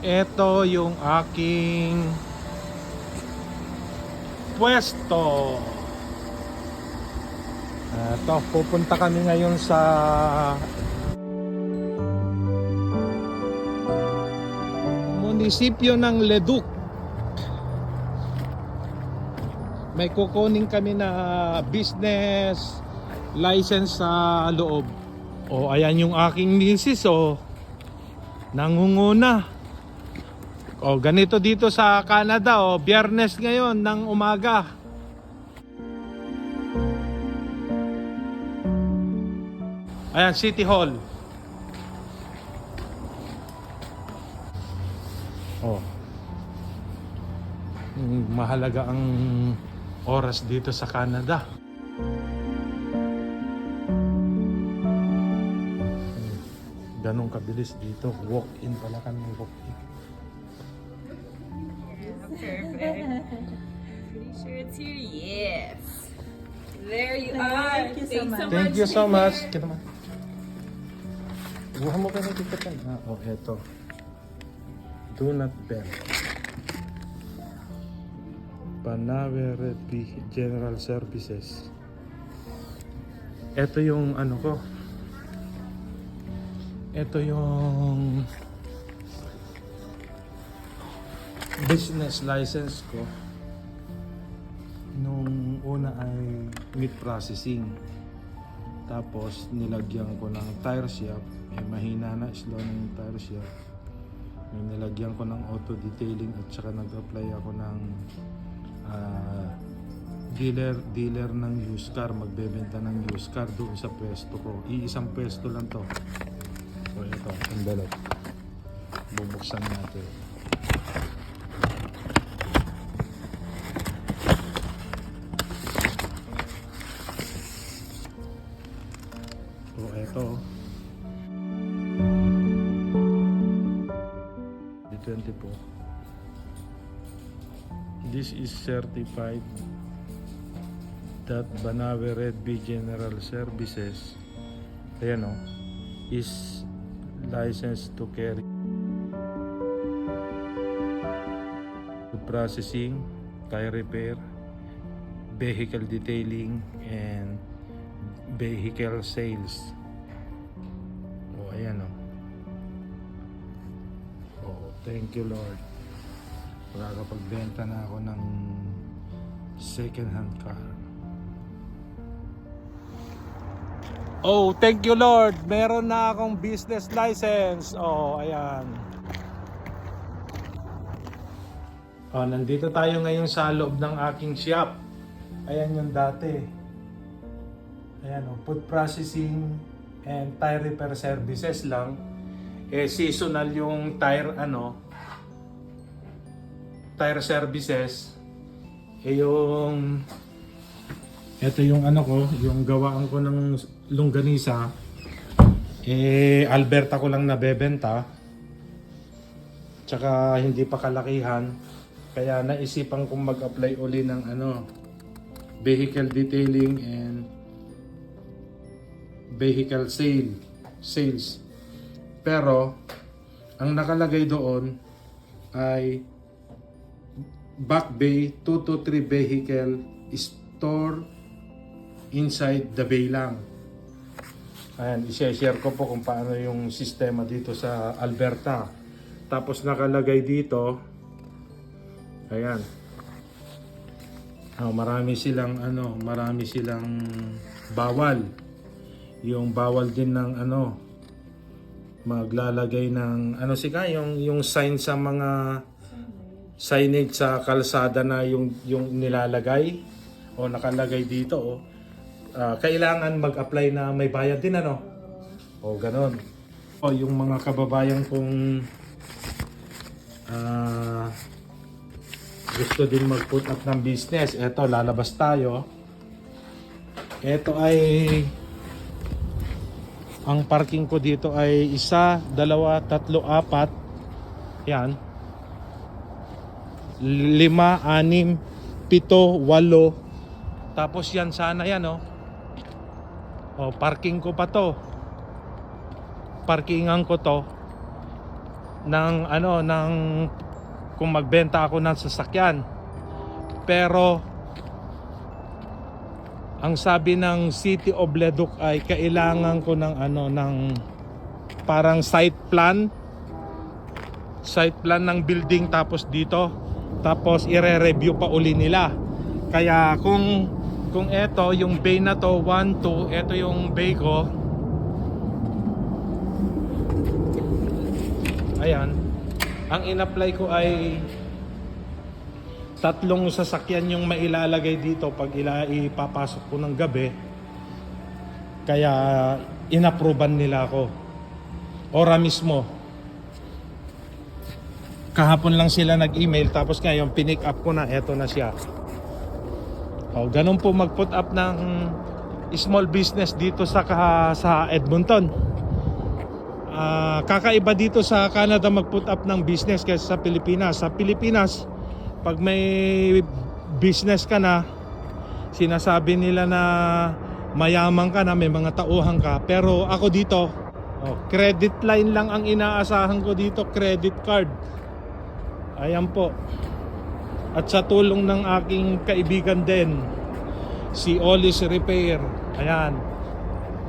Ito yung aking pwesto. Ito, pupunta kami ngayon sa munisipyo ng Leduc. May kukunin kami na business license sa loob. O ayan yung aking misis o nangunguna. O ganito dito sa Canada o biyernes ngayon ng umaga. Ayan, City Hall. Oh. Mahalaga ang oras dito sa Canada. Ganong kabilis dito. Walk-in pala kami. Walk-in. Are. Thank you so Thanks much. Thank you so much. Kita mo. Buha mo ka na dito kan. Ah, oh, eto. Do not bend. Panawe Red General Services. Ito yung ano ko. Ito yung business license ko nung una ay meat processing tapos nilagyan ko ng tire shop eh mahina na slow na yung tire shop may nilagyan ko ng auto detailing at saka nag-apply ako ng ah, dealer dealer ng used car. Magbebenta ng used car doon sa pwesto ko. Iisang pwesto lang to. So ito envelope bubuksan natin The 20 po. This is certified that Banawe Red Bee General Services ayan o, is licensed to carry food processing, tire repair, vehicle detailing, and vehicle sales. Thank you Lord. Makakapagbenta na ako ng second hand car. Oh, thank you Lord. Meron na akong business license. Oh, ayan. Oh, nandito tayo ngayon sa loob ng aking shop. Ayan yung dati. Ayan o, food processing and tire repair services lang. Eh, seasonal yung tire, ano, tire services. Eh, yung, ito yung ano ko, yung gawaan ko ng longganisa. Eh, Alberta ko lang nabebenta. Tsaka hindi pa kalakihan. Kaya naisipan kong mag-apply uli ng ano, vehicle detailing and vehicle sale sales pero ang nakalagay doon ay back bay 2 to 3 vehicle store inside the bay lang ayan i-share ko po kung paano yung sistema dito sa Alberta. Tapos nakalagay dito ayan. Oh, marami silang ano marami silang bawal. Yung bawal din ng ano maglalagay ng ano sika yung yung sign sa mga signage sa kalsada na yung yung nilalagay o nakalagay dito o Ah, kailangan mag-apply na may bayad din ano? O ganon. O yung mga kababayan kong ah, gusto din mag-put up ng business. Eto lalabas tayo. Eto ay ang parking ko dito ay isa, dalawa, tatlo, apat. Yan. Lima, anim, pito, walo. Tapos yan sana yan oh. Oh, parking ko pa to. Parkingan ko to. ng ano ng kung magbenta ako ng sasakyan. Pero ang sabi ng City of Leduc ay kailangan ko ng ano ng parang site plan. Site plan ng building tapos dito. Tapos ire-review pa uli nila. Kaya kung kung eto yung bay na to 1 2 eto yung bay ko. Ayan. Ang in-apply ko ay tatlong sasakyan yung mailalagay dito pag ila ipapasok ko ng gabi. Kaya inapprovean nila ako. Ora mismo. Kahapon lang sila nag-email tapos ngayon pinick up ko na eto na siya. O ganun po mag-put up ng small business dito sa sa Edmonton. Ah, kakaiba dito sa Canada mag-put up ng business kaysa sa Pilipinas. Sa Pilipinas pag may business ka na sinasabi nila na mayaman ka na may mga tauhan ka. Pero ako dito oh, credit line lang ang inaasahan ko dito credit card. Ayan po. At sa tulong ng aking kaibigan din si Olis Repair. Ayan.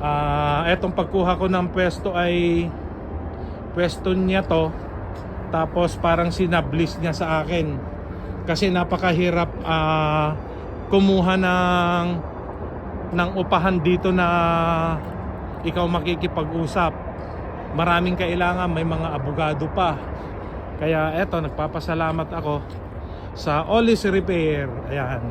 Ah, etong pagkuha ko ng pwesto ay pwesto niya to. Tapos parang sinablis niya sa akin kasi napakahirap ah, kumuha ng ng upahan dito na ikaw makikipag-usap. Maraming kailangan may mga abogado pa. Kaya eto nagpapasalamat ako sa Olis Repair. Ayan